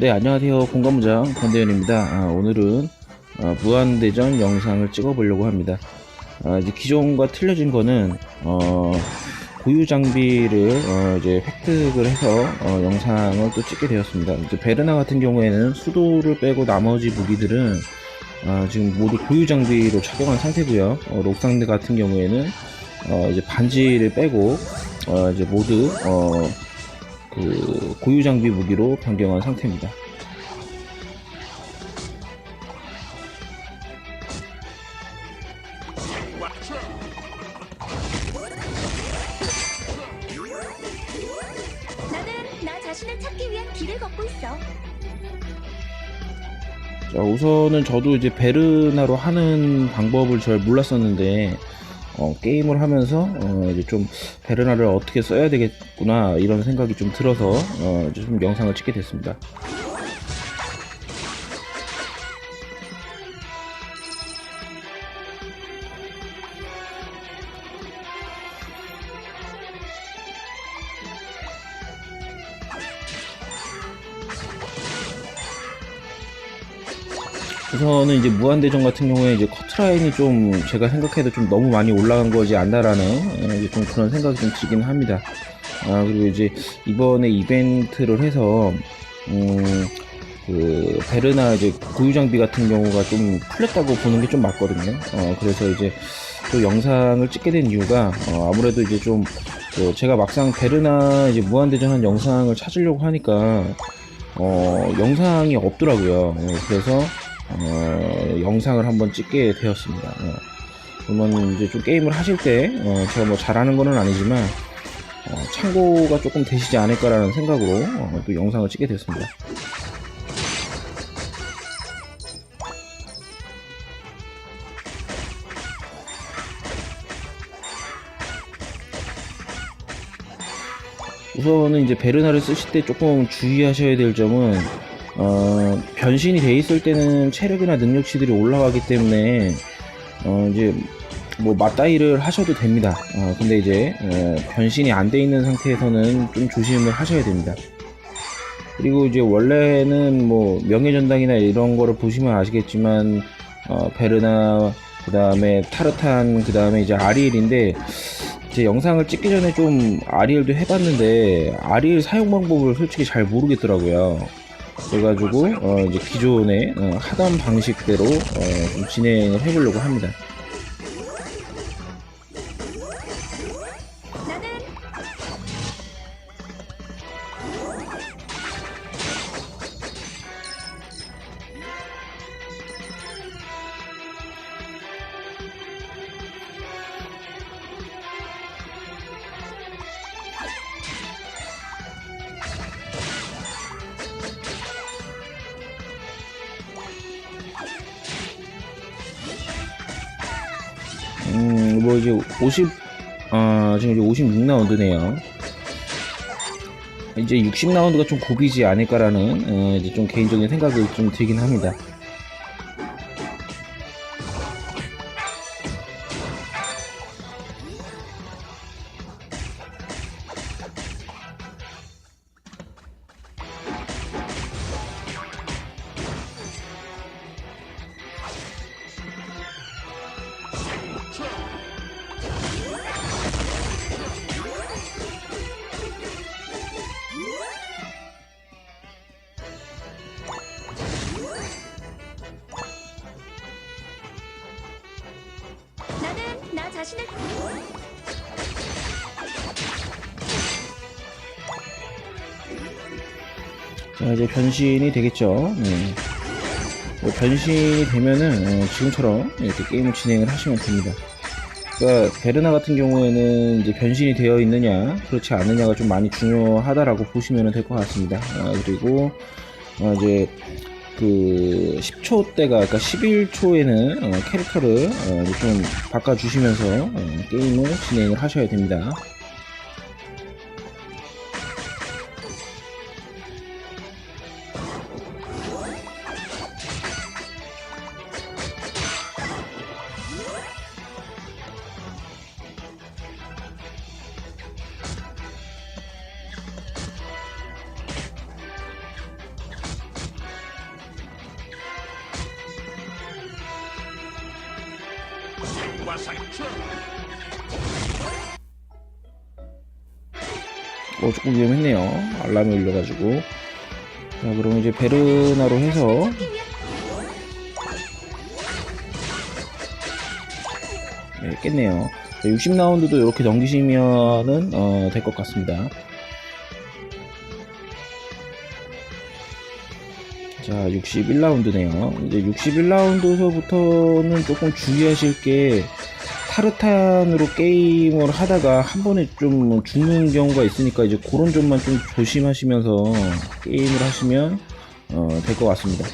네, 안녕하세요. 공감무장 권대현입니다. 아, 오늘은 아, 무한대전 영상을 찍어 보려고 합니다. 아, 이제 기존과 틀려진 거는 어, 고유 장비를 어, 이제 획득을 해서 어, 영상을 또 찍게 되었습니다. 이제 베르나 같은 경우에는 수도를 빼고 나머지 무기들은 아, 지금 모두 고유 장비로 착용한 상태고요. 어, 록상대 같은 경우에는 어, 이제 반지를 빼고 어, 이제 모두 어, 그 고유 장비 무기로 변경한 상태입니다. 나는 나 자신을 찾기 위한 길을 걷고 있어. 자, 우선은 저도 이제 베르나로 하는 방법을 잘 몰랐었는데 어, 게임을 하면서 어, 이제 좀 베르나를 어떻게 써야 되겠구나 이런 생각이 좀 들어서 어, 좀 영상을 찍게 됐습니다. 우선은 이제 무한대전 같은 경우에 이제 커트라인이 좀 제가 생각해도 좀 너무 많이 올라간 거지 않나라는 어, 이제 좀 그런 생각이 좀 들긴 합니다. 아 그리고 이제 이번에 이벤트를 해서 음, 그 베르나 이제 고유 장비 같은 경우가 좀 풀렸다고 보는 게 좀 맞거든요. 어 그래서 이제 또 영상을 찍게 된 이유가 어, 아무래도 이제 좀 그 제가 막상 베르나 이제 무한대전 한 영상을 찾으려고 하니까 어 영상이 없더라고요. 어, 그래서 어, 영상을 한번 찍게 되었습니다. 어, 그러면 이제 좀 게임을 하실 때 어, 제가 뭐 잘하는 거는 아니지만 어, 참고가 조금 되시지 않을까라는 생각으로 어, 또 영상을 찍게 됐습니다. 우선은 이제 베르나를 쓰실 때 조금 주의하셔야 될 점은 어, 변신이 돼 있을 때는 체력이나 능력치들이 올라가기 때문에 어, 이제 뭐 맞다이를 하셔도 됩니다. 어, 근데 이제 어, 변신이 안 돼 있는 상태에서는 좀 조심을 하셔야 됩니다. 그리고 이제 원래는 뭐 명예전당이나 이런 거를 보시면 아시겠지만 어, 베르나 그 다음에 타르탄 그 다음에 이제 아리엘인데 제 영상을 찍기 전에 좀 아리엘도 해봤는데 아리엘 사용 방법을 솔직히 잘 모르겠더라고요. 그래가지고 어, 이제 기존에 어, 하던 방식대로 어, 좀 진행을 해보려고 합니다. 뭐 이제 50, 아, 지금 이제 56라운드네요. 이제 60라운드가 좀 고비지 않을까라는 어, 이제 좀 개인적인 생각이 좀 들긴 합니다. 자, 이제 변신이 되겠죠. 네. 뭐 변신이 되면은 어, 지금처럼 이렇게 게임을 진행을 하시면 됩니다. 그러니까 베르나 같은 경우에는 이제 변신이 되어 있느냐 그렇지 않느냐가 좀 많이 중요하다라고 보시면 될 것 같습니다. 아, 그리고 어, 이제 그 10초 때가 그러니까 11초에는 어, 캐릭터를 어, 좀 바꿔주시면서 어, 게임을 진행을 하셔야 됩니다. 어, 조금 위험했네요. 알람이 울려가지고. 자, 그럼 이제 베르나로 해서 네, 깼네요. 60라운드도 이렇게 넘기시면은 어, 될 것 같습니다. 자, 61라운드네요. 이제 61라운드서부터는 조금 주의하실 게 타르탄으로 게임을 하다가 한 번에 좀 죽는 경우가 있으니까 이제 그런 점만 좀 조심하시면서 게임을 하시면 어, 될 것 같습니다.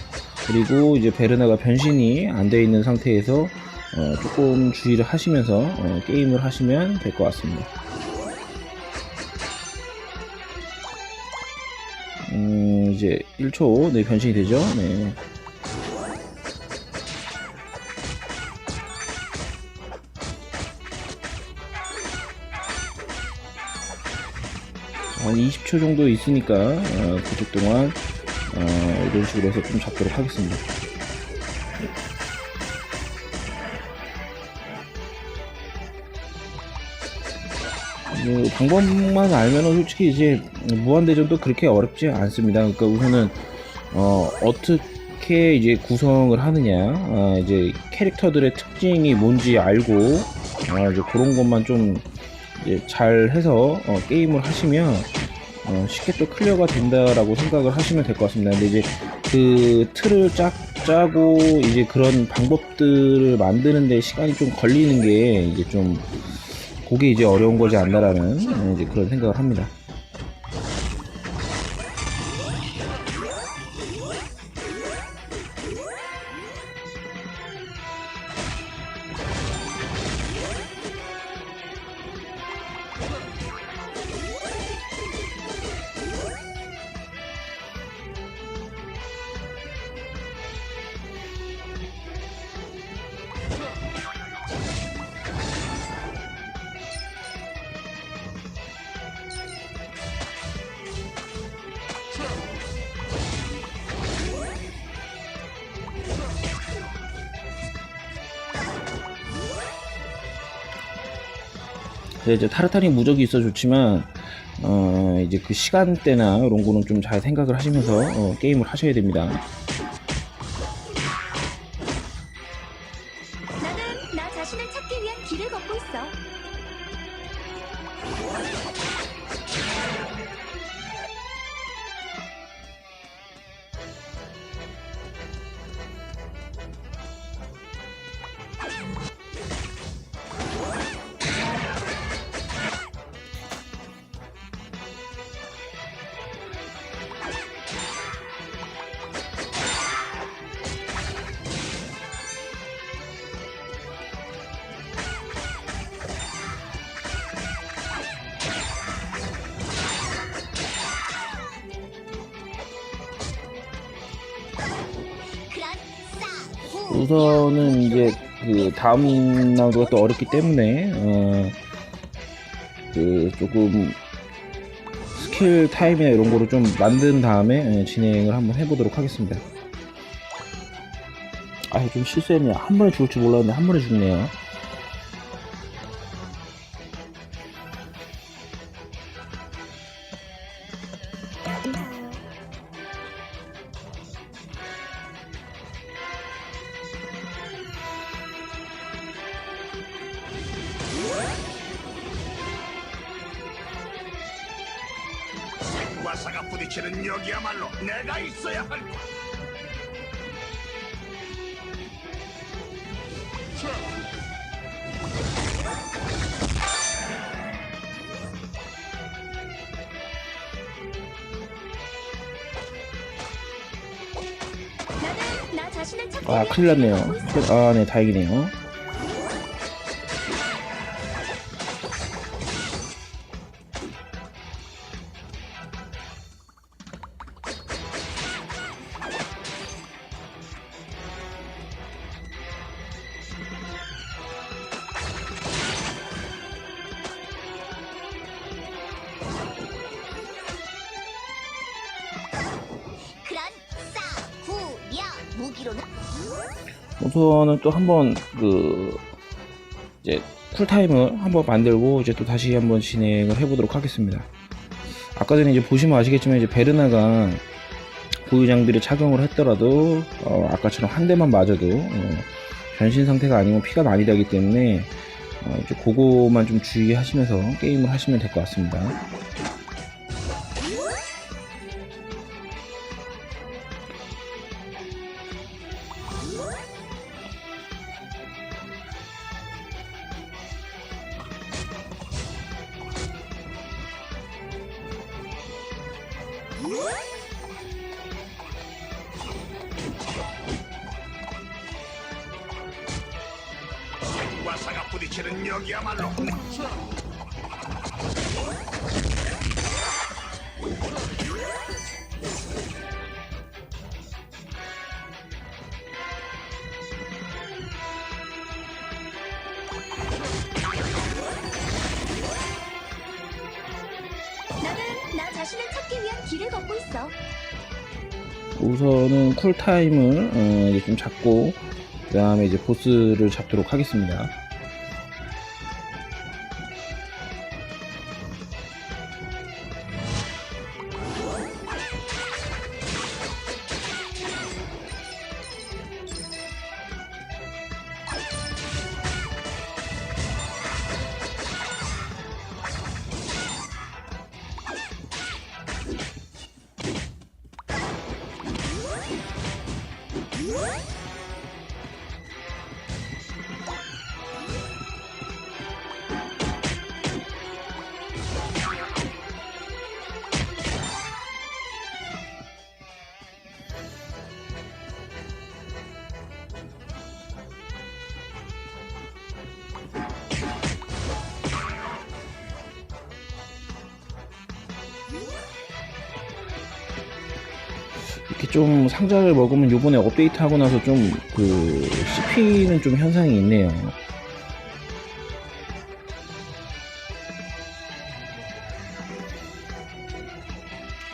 그리고 이제 베르나가 변신이 안 되어 있는 상태에서 어, 조금 주의를 하시면서 어, 게임을 하시면 될 것 같습니다. 이제 1초 네 변신이 되죠. 네. 한 20초 정도 있으니까 어, 그쪽 동안 어, 이런 식으로 해서 좀 잡도록 하겠습니다. 그 방법만 알면은 솔직히 이제 무한대전도 그렇게 어렵지 않습니다. 그러니까 우선은 어, 어떻게 이제 구성을 하느냐, 아, 이제 캐릭터들의 특징이 뭔지 알고 아, 이제 그런 것만 좀 이제 잘 해서 어, 게임을 하시면 어, 쉽게 또 클리어가 된다라고 생각을 하시면 될 것 같습니다. 근데 이제 그 틀을 짝 짜고 이제 그런 방법들을 만드는데 시간이 좀 걸리는 게 이제 좀 그게 이제 어려운 거지 않나라는 어, 이제 그런 생각을 합니다. 근데 이제 타르타니 무적이 있어 좋지만 어 이제 그 시간대나 이런 거는 좀 잘 생각을 하시면서 어, 게임을 하셔야 됩니다. 우선은 이제 그 다음 라운드가 또 어렵기 때문에 어, 그 조금 스킬 타임이나 이런 거를 좀 만든 다음에 예, 진행을 한번 해보도록 하겠습니다. 아, 좀 실수했네요. 한 번에 죽을 줄 몰랐는데 한 번에 죽네요. 부딪히는 여기야말로 내가 있어야 할 곳. 나는 나 자신을 찾기 아, 큰일 났네요. 아, 네, 다행이네요. 우선은 또 한번 그 이제 쿨타임을 한번 만들고 이제 또 다시 한번 진행을 해보도록 하겠습니다. 아까 전에 이제 보시면 아시겠지만 이제 베르나가 고유 장비를 착용을 했더라도 어, 아까처럼 한 대만 맞아도 어, 변신 상태가 아니면 피가 많이 나기 때문에 어, 이제 그거만 좀 주의하시면서 게임을 하시면 될 것 같습니다. 와사가 부딪히는 여기야말로 나는 나 자신을 찾기 위한 길을 걷고 있어. 우선은 쿨타임을 어, 이제 좀 잡고 그 다음에 이제 보스를 잡도록 하겠습니다. 이렇게 좀 상자를 먹으면 요번에 업데이트하고 나서 좀그 CP는 좀 현상이 있네요.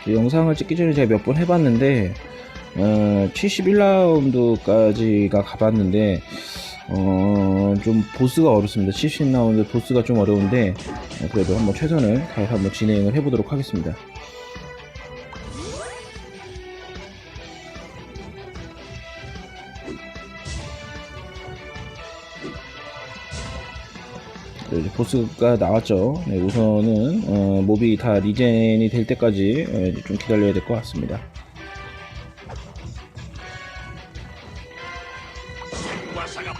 그 영상을 찍기 전에 제가 몇 번 해봤는데 어, 71라운드까지가 가봤는데 어, 좀 보스가 어렵습니다. 70라운드 보스가 좀 어려운데 어, 그래도 한번 최선을 다해서 한번 진행을 해보도록 하겠습니다. 네, 보스가 나왔죠. 네, 우선은 어, 몹이 다 리젠이 될 때까지 어, 이제 좀 기다려야 될 것 같습니다. 와사가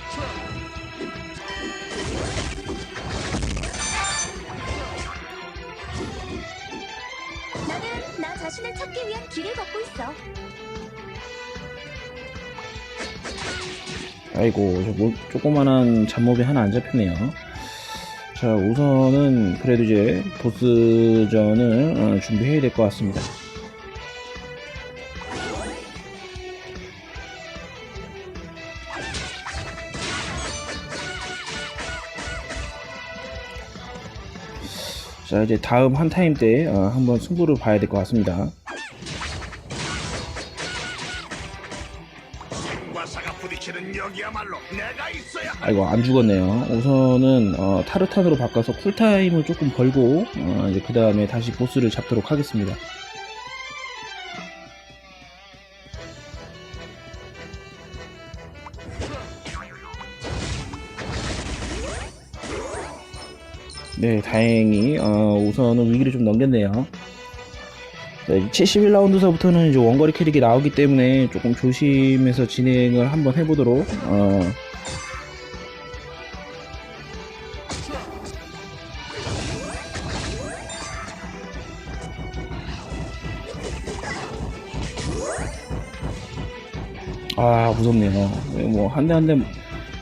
나는 나 자신을 찾기 위한 길을 걷고 있어. 아이고, 저 뭐, 조그만한 잡몹이 하나 안 잡혔네요. 자, 우선은 그래도 이제 보스전을 어, 준비해야 될 것 같습니다. 자, 이제 다음 한 타임 때 어, 한번 승부를 봐야 될 것 같습니다. 아이고 안 죽었네요. 우선은 어, 타르탄으로 바꿔서 쿨타임을 조금 벌고 어, 이제 그 다음에 다시 보스를 잡도록 하겠습니다. 네, 다행히 어, 우선은 위기를 좀 넘겼네요. 71라운드서부터는 이제 원거리 캐릭이 나오기 때문에 조금 조심해서 진행을 한번 해보도록 어, 무섭네요. 뭐 한 대 한 대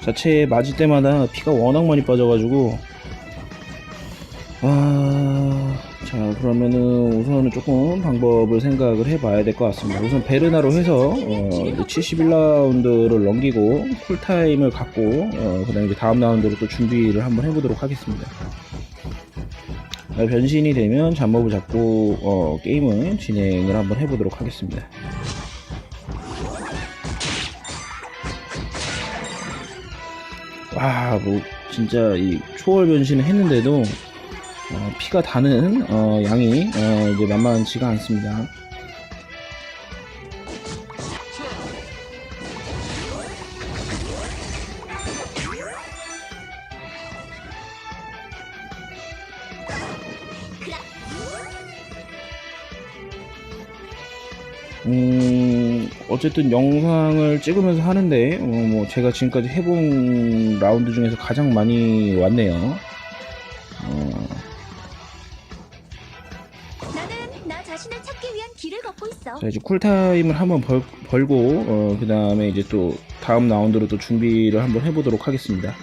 자체에 맞을 때마다 피가 워낙 많이 빠져가지고. 아 자 그러면은 우선은 조금 방법을 생각을 해봐야 될 것 같습니다. 우선 베르나로 해서 어, 71라운드를 넘기고 쿨타임을 갖고 어, 그 다음에 다음 라운드로 또 준비를 한번 해보도록 하겠습니다. 아, 변신이 되면 잡몹을 잡고 어, 게임을 진행을 한번 해보도록 하겠습니다 와, 뭐, 진짜 이 초월 변신을 했는데도 어, 피가 다는 어, 양이 어, 이제 만만치가 않습니다. 음, 어쨌든 영상을 찍으면서 하는데, 어, 뭐, 제가 지금까지 해본 라운드 중에서 가장 많이 왔네요. 어, 나는 나 자신을 찾기 위한 길을 걷고 있어. 자, 이제 쿨타임을 한번 벌, 벌고, 어, 그 다음에 이제 또 다음 라운드로 또 준비를 한번 해보도록 하겠습니다.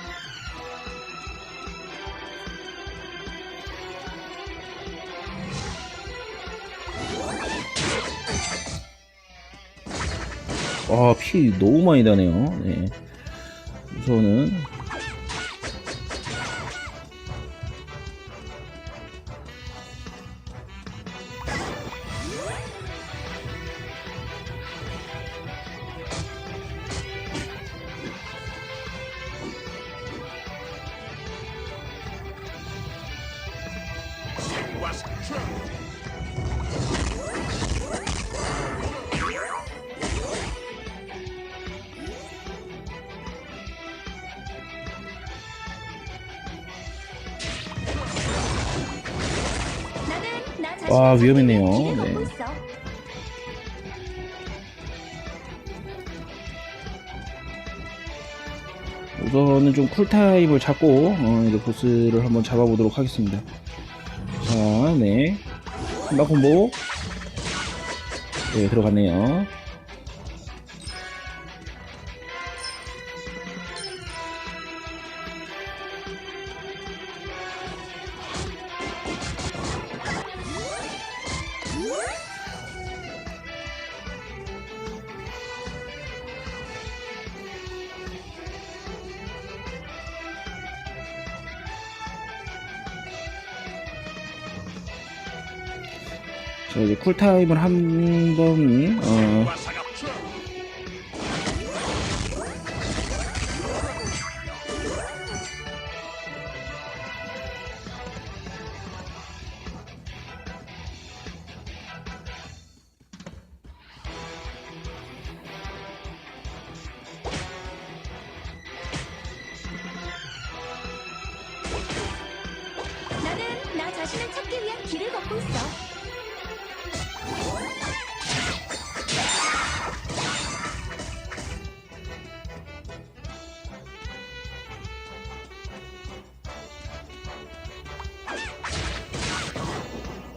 아, 피 너무 많이 나네요. 네. 우선은. 와, 찾기 위험했네요. 네. 있어. 우선은 좀 쿨타임을 잡고 어, 이제 보스를 한번 잡아보도록 하겠습니다. 자, 네. 한바 콤보. 네, 들어갔네요. 이제 쿨타임을 한 번, 어,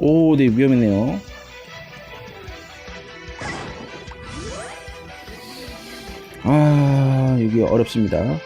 오, 네, 위험했네요. 아, 여기 어렵습니다.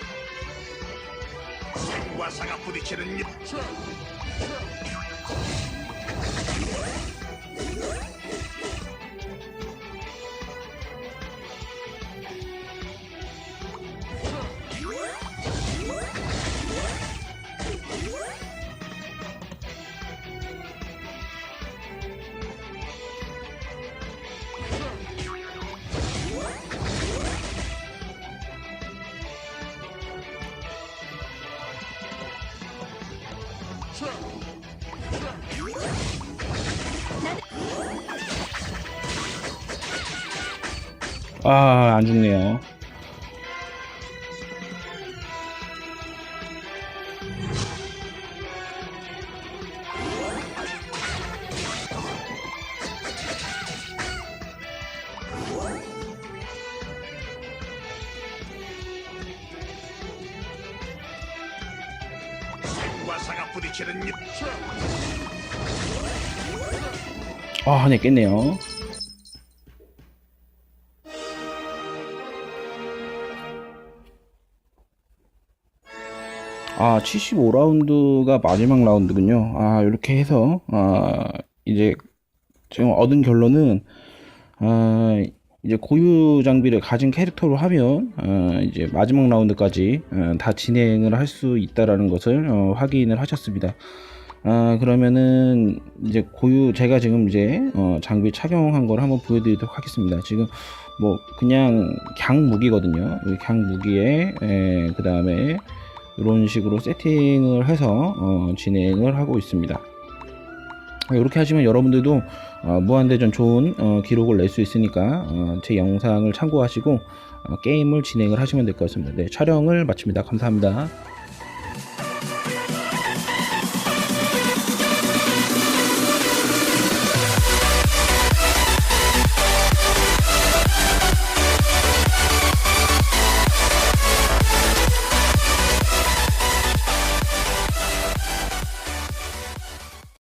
아, 안 죽네요. 와사가 부딪히는 아, 깼네요. 아, 75라운드가 마지막 라운드군요. 아, 이렇게 해서, 아, 이제, 지금 얻은 결론은, 아, 이제 고유 장비를 가진 캐릭터로 하면, 아, 이제 마지막 라운드까지 어, 다 진행을 할 수 있다라는 것을 어, 확인을 하셨습니다. 아, 그러면은, 이제 고유, 제가 지금 이제, 어, 장비 착용한 걸 한번 보여드리도록 하겠습니다. 지금, 뭐, 그냥 강 무기거든요. 강 무기에, 그 다음에, 이런 식으로 세팅을 해서 어, 진행을 하고 있습니다. 이렇게 하시면 여러분들도 어, 무한대전 좋은 어, 기록을 낼 수 있으니까 어, 제 영상을 참고하시고 어, 게임을 진행을 하시면 될 것 같습니다. 네, 촬영을 마칩니다. 감사합니다.